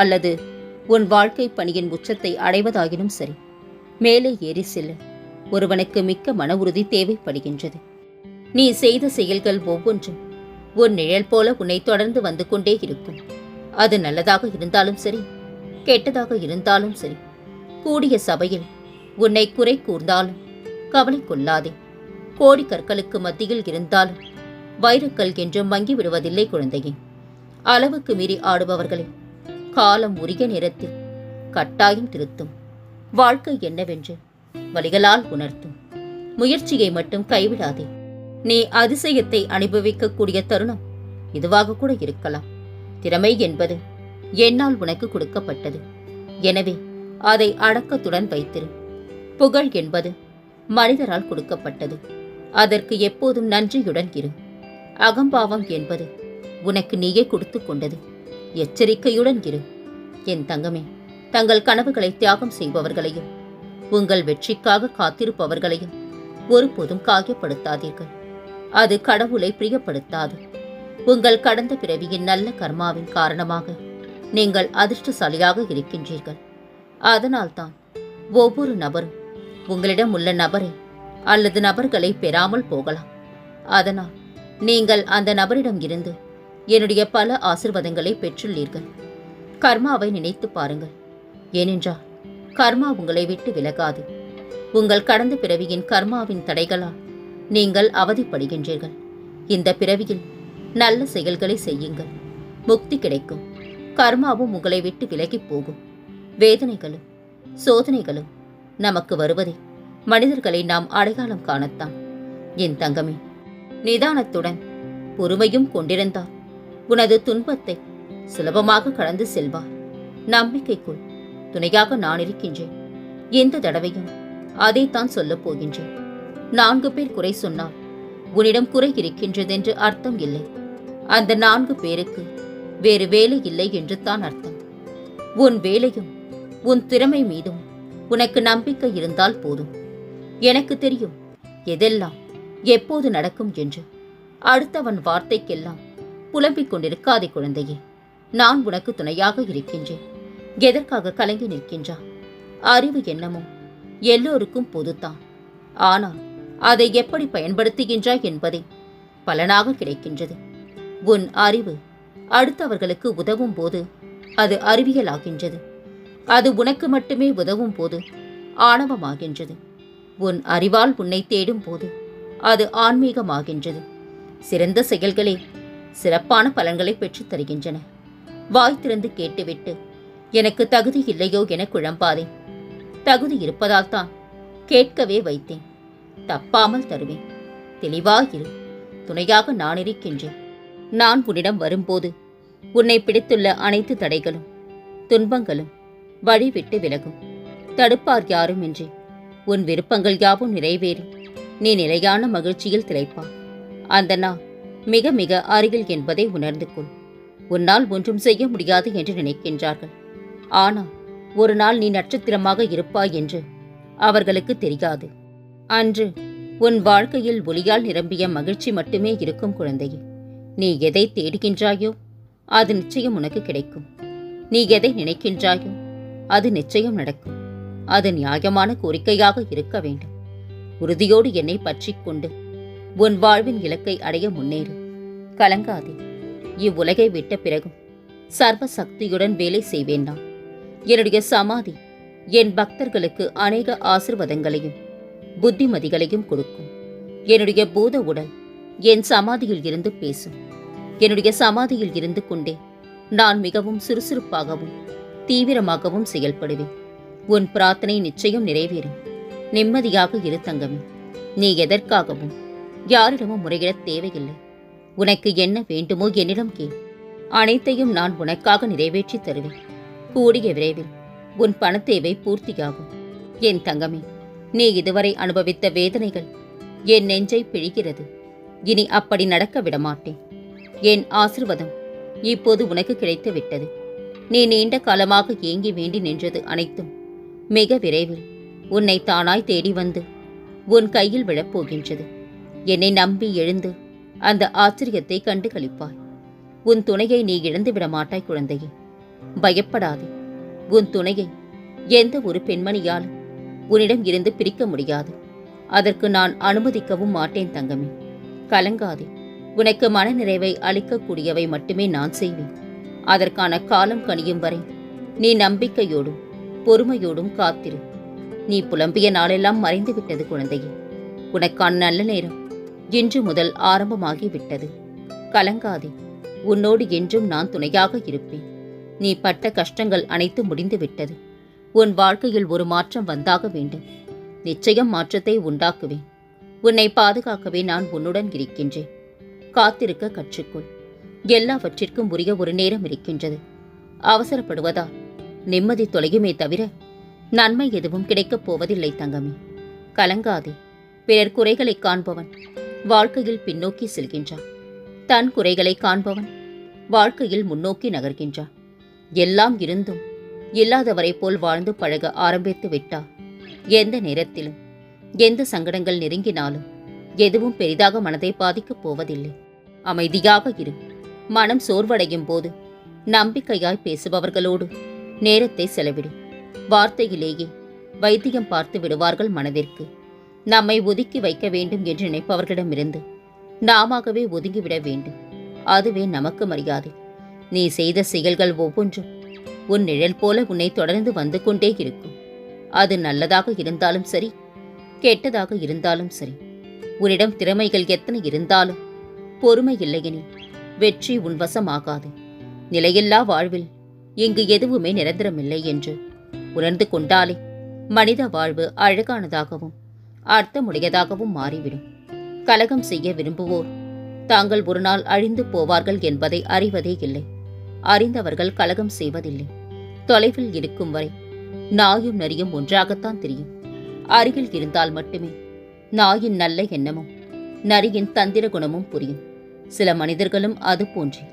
அல்லது உன் வாழ்க்கை பணியின் உச்சத்தை அடைவதாயினும் சரி மேலே ஏறி செல்ல. ஒருவனுக்கு மிக்க மன உறுதி தேவைப்படுகின்றது. நீ செய்த செயல்கள் ஒவ்வொன்றும் உன் நிழல் போல உன்னை தொடர்ந்து வந்து கொண்டே இருக்கும். அது நல்லதாக இருந்தாலும் சரி கெட்டதாக இருந்தாலும் சரி கூடிய சபையில் உன்னை குறை கூர்ந்தாலும் கவலை கொள்ளாதே. கோடி கற்களுக்கு மத்தியில் இருந்தாலும் வைரக்கல் என்றும் மங்கி விடுவதில்லை குழந்தையே. அளவுக்கு மீறி ஆடுபவர்களை காலம் உரிய நேரத்தில் கட்டாயம் திருத்தும். வாழ்க்கை என்னவென்று வழிகளால் உணர்த்தும். முயற்சியை மட்டும் கைவிடாதே. நீ அதிசயத்தை அனுபவிக்கக்கூடிய தருணம் இதுவாக கூட இருக்கலாம். திறமை என்பது என்னால் உனக்கு கொடுக்கப்பட்டது. எனவே அதை அடக்கத்துடன் வைத்திரு. புகழ் என்பது மனிதரால் கொடுக்கப்பட்டது. அதற்கு எப்போதும் நன்றியுடன் இரு. அகம்பாவம் என்பது உனக்கு நீயே கொடுத்து கொண்டது. எச்சரிக்கையுடன் இரு. என் தங்கமே தங்கள் கனவுகளை தியாகம் செய்பவர்களையும் உங்கள் வெற்றிக்காக காத்திருப்பவர்களையும் ஒருபோதும் காயப்படுத்தாதீர்கள். அது கடவுளை பிரியப்படுத்தாது. உங்கள் கடந்த பிறவியின் நல்ல கர்மாவின் காரணமாக நீங்கள் அதிர்ஷ்டசாலியாக இருக்கின்றீர்கள். அதனால்தான் ஒவ்வொரு நபரும் உங்களிடம் உள்ள நபரை அல்லது நபர்களை பெறாமல் போகலாம். அதனால் நீங்கள் அந்த நபரிடம் இருந்து என்னுடைய பல ஆசிர்வாதங்களை பெற்றுள்ளீர்கள். கர்மாவை நினைத்து பாருங்கள். ஏனென்றால் கர்மா உங்களை விட்டு விலகாது. உங்கள் கடந்த பிறவியின் கர்மாவின் தடைகளால் நீங்கள் அவதிப்படுகின்றீர்கள். இந்த பிறவியில் நல்ல செயல்களை செய்யுங்கள். முக்தி கிடைக்கும். கர்மாவும் உங்களை விட்டு விலகிப் போகும். வேதனைகளும் சோதனைகளும் நமக்கு வருவதை மனிதர்களை நாம் அடையாளம் காணத்தான். என் தங்கமே நிதானத்துடன் பொறுமையும் கொண்டிருந்தால் உனது துன்பத்தை சுலபமாக கடந்து செல்வார் நம்பிக்கைக்குள் துணையாக நான் இருக்கின்றேன். எந்த தடவையும் அதைத்தான் சொல்லப் போகின்றேன். நான்கு பேர் குறை சொன்னால் உன்னிடம் குறை இருக்கின்றதென்று அர்த்தம் இல்லை. அந்த நான்கு பேருக்கு வேறு வேலை இல்லை என்று தான் அர்த்தம். உன் வேலையும் உன் திறமை மீதும் உனக்கு நம்பிக்கை இருந்தால் போதும். எனக்கு தெரியும் எதெல்லாம் எப்போது நடக்கும் என்று. அடுத்தவன் வார்த்தைக்கெல்லாம் புலம்பிக் கொண்டிருக்காதே குழந்தையே. நான் உனக்கு துணையாக இருக்கின்றேன். எதற்காக கலங்கி நிற்கின்றா? அறிவு என்னமோ? எல்லோருக்கும் பொதுத்தான். ஆனால் அதை எப்படி பயன்படுத்துகின்றாய் என்பதே பலனாக கிடைக்கின்றது. உன் அறிவு அடுத்தவர்களுக்கு உதவும் போது அது அறிவியலாகின்றது. அது உனக்கு மட்டுமே உதவும் போது ஆணவமாகின்றது. உன் அறிவால் உன்னை தேடும் போது அது ஆன்மீகமாகின்றது. சிறந்த செயல்களே சிறப்பான பலன்களை பெற்றுத் தருகின்றன. வாய் திறந்து கேட்டுவிட்டு எனக்கு தகுதி இல்லையோ என குழம்பாதே. தகுதி இருப்பதால் தான் கேட்கவே வைத்தேன். தப்பாமல் தருவேன். தெளிவாயிரு துணையாக நான் இருக்கின்றேன். நான் உன்னிடம் வரும்போது உன்னை பிடித்துள்ள அனைத்து தடைகளும் துன்பங்களும் வழிவிட்டு விலகும். தடுப்பார் யாரும் இன்றி. உன் விருப்பங்கள் யாவும் நிறைவேறி நீ நிலையான மகிழ்ச்சியில் திளைப்பாய். அந்த நாள் மிக மிக அருகில் என்பதை உணர்ந்து கொள். உன்னால் ஒன்றும் செய்ய முடியாது என்று நினைக்கின்றார்கள். ஆனால் ஒரு நாள் நீ நட்சத்திரமாக இருப்பாய் என்று அவர்களுக்கு தெரியாது. அன்று உன் வாழ்க்கையில் ஒளியால் நிரம்பிய மகிழ்ச்சி மட்டுமே இருக்கும் குழந்தையே. நீ எதை தேடுகின்றாயோ அது நிச்சயம் உனக்கு கிடைக்கும். நீ எதை நினைக்கின்றாயோ அது நிச்சயம் நடக்கும். அது நியாயமான கோரிக்கையாக இருக்க வேண்டும். உறுதியோடு என்னை பற்றி கொண்டு உன் வாழ்வின் இலக்கை அடைய முன்னேறு. கலங்காதே. இவ்வுலகை விட்ட பிறகும் சர்வ சக்தியுடன் வேலை செய்வேன் நான். என்னுடைய சமாதி என் பக்தர்களுக்கு அநேக ஆசிர்வாதங்களையும் புத்திமதிகளையும் கொடுக்கும். என்னுடைய பூத உடல் என் சமாதியில் இருந்து பேசும். என்னுடைய சமாதியில் இருந்து கொண்டே நான் மிகவும் சுறுசுறுப்பாகவும் தீவிரமாகவும் செயல்படுவேன். உன் பிரார்த்தனை நிச்சயம் நிறைவேறும். நிம்மதியாக இரு தங்கமே. நீ எதற்காகவும் யாரிடமும் முறையிடத் தேவையில்லை. உனக்கு என்ன வேண்டுமோ என்னிடம் கேள். அனைத்தையும் நான் உனக்காக நிறைவேற்றி தருவேன். கூடிய விரைவில் உன் பணத்தேவை பூர்த்தியாகும். என் தங்கமே நீ இதுவரை அனுபவித்த வேதனைகள் என் நெஞ்சை பிழிகிறது. இனி அப்படி நடக்க விடமாட்டேன். என் ஆசிர்வாதம் இப்போது உனக்கு கிடைத்து விட்டது நீ நீண்ட காலமாக ஏங்கி வேண்டி நின்றது அனைத்தும் மிக விரைவில் உன்னை தானாய் தேடி வந்து உன் கையில் விழப்போகின்றது. என்னை நம்பி எழுந்து அந்த ஆச்சரியத்தை கண்டு களிப்பாய் உன் துணையை நீ இழந்து விட மாட்டாய் குழந்தையே. பயப்படாதே. உன் துணையை எந்த ஒரு பெண்மணியாலும் உன்னிடம் இருந்து பிரிக்க முடியாது. அதற்கு நான் அனுமதிக்கவும் மாட்டேன் தங்கமே. கலங்காதே. உனக்கு மனநிறைவை அளிக்கக்கூடியவை மட்டுமே நான் செய்வேன். அதற்கான காலம் கனியும் வரை நீ நம்பிக்கையோடும் பொறுமையோடும் காத்திரு. நீ புலம்பிய நாளெல்லாம் மறைந்து விட்டது குழந்தையே. உனக்கான நல்ல நேரம் இன்று முதல் ஆரம்பமாகிவிட்டது. கலங்காதே உன்னோடு என்றும் நான் துணையாக இருப்பேன். நீ பட்ட கஷ்டங்கள் அனைத்தும் முடிந்துவிட்டது. உன் வாழ்க்கையில் ஒரு மாற்றம் வந்தாக வேண்டும். நிச்சயம் மாற்றத்தை உண்டாக்குவேன். உன்னை பாதுகாக்கவே நான் உன்னுடன் இருக்கின்றேன். காத்திருக்க கற்றுக்கொள். எல்லாவற்றிற்கும் உரிய ஒரு நேரம் இருக்கின்றது. அவசரப்படுவதா? நிம்மதி தொலையுமே தவிர நன்மை எதுவும் கிடைக்கப் போவதில்லை தங்கமே. கலங்காதே பிறர் குறைகளை காண்பவன். வாழ்க்கையில் பின்னோக்கி செல்கின்றான். தன் குறைகளை காண்பவன் வாழ்க்கையில் முன்னோக்கி நகர்கின்றான். எல்லாம் இருந்தும் இல்லாதவரைப் போல் வாழ்ந்து பழக ஆரம்பித்து விட்டார் எந்த நேரத்திலும் எந்த சங்கடங்கள் நெருங்கினாலும் எதுவும் பெரிதாக மனதை பாதிக்கப் போவதில்லை. அமைதியாக இரு. மனம் சோர்வடையும் போது நம்பிக்கையாய் பேசுபவர்களோடு நேரத்தை செலவிடு. வார்த்தையிலேயே வைத்தியம் பார்த்து விடுவார்கள் மனதிற்கு. நம்மை ஒதுக்கி வைக்க வேண்டும் என்று நினைப்பவர்களிடமிருந்து நாமாகவே ஒதுங்கிவிட வேண்டும். அதுவே நமக்கு மரியாதை. நீ செய்த செயல்கள் ஒவ்வொன்றும் உன் நிழல் போல உன்னை தொடர்ந்து வந்து கொண்டே இருக்கும். அது நல்லதாக இருந்தாலும் சரி கெட்டதாக இருந்தாலும் சரி. உன்னிடம் திறமைகள் எத்தனை இருந்தாலும் பொறுமை இல்லையெனில் வெற்றி உன்வசமாகாது நிலையில்லா வாழ்வில் இங்கு எதுவுமே நிரந்தரமில்லை என்று உணர்ந்து கொண்டாலே மனித வாழ்வு அழகானதாகவும் அர்த்தமுடையதாகவும் மாறிவிடும். கலகம் செய்ய விரும்புவோர் தாங்கள் ஒரு நாள் அழிந்து போவார்கள் என்பதை அறிவதே இல்லை. அறிந்தவர்கள் கலகம் செய்வதில்லை. தொலைவில் இருக்கும் வரை நாயும் நரியும் ஒன்றாகத்தான் தெரியும். அருகில் இருந்தால் மட்டுமே நாயின் நல்ல எண்ணமும் நரியின் தந்திர குணமும் புரியும். சில மனிதர்களும் அது போன்றே.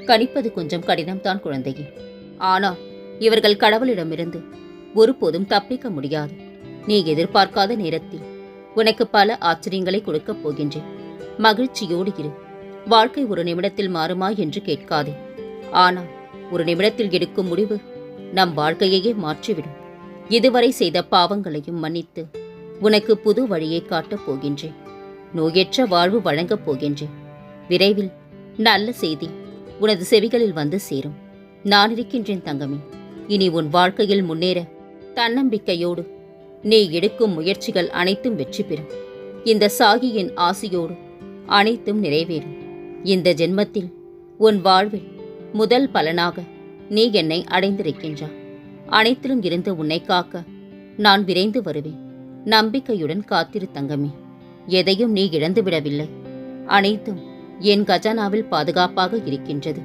கணிப்பது கொஞ்சம் கடினம்தான் குழந்தையே. ஆனால் இவர்கள் கடவுளிடமிருந்து ஒருபோதும் தப்பிக்க முடியாது. நீ எதிர்பார்க்காத நேரத்தில் உனக்கு பல ஆச்சரியங்களை கொடுக்கப் போகின்றேன். மகிழ்ச்சியோடு இரு. வாழ்க்கை ஒரு நிமிடத்தில் மாறுமா என்று கேட்காதே. ஆனால் ஒரு நிமிடத்தில் எடுக்கும் முடிவு நம் வாழ்க்கையையே மாற்றிவிடும். இதுவரை செய்த பாவங்களையும் மன்னித்து உனக்கு புது வழியை காட்டப் போகின்றேன். நோயற்ற வாழ்வு வழங்கப் போகின்றேன். விரைவில் நல்ல செய்தி உனது செவிகளில் வந்து சேரும். நான் இருக்கின்றேன் தங்கமே. இனி உன் வாழ்க்கையில் முன்னேற தன்னம்பிக்கையோடு நீ எடுக்கும் முயற்சிகள் அனைத்தும் வெற்றி பெறும். இந்த சாகியின் ஆசையோடு அனைத்தும் நிறைவேறும். இந்த ஜென்மத்தில் உன் வாழ்வில் முதல் பலனாக நீ என்னை அடைந்திருக்கின்றாய். அனைத்திலும் இருந்து உன்னை காக்க நான் விரைந்து வருவேன். நம்பிக்கையுடன் காத்திரு தங்கமே. எதையும் நீ இழந்துவிடவில்லை அனைத்தும் என் கஜானாவில் பாதுகாப்பாக இருக்கின்றது.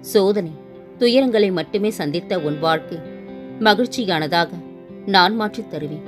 சோதனை துயரங்களை மட்டுமே சந்தித்த உன் வாழ்க்கை மகிழ்ச்சியானதாக நான் மாற்றித் தருவேன்.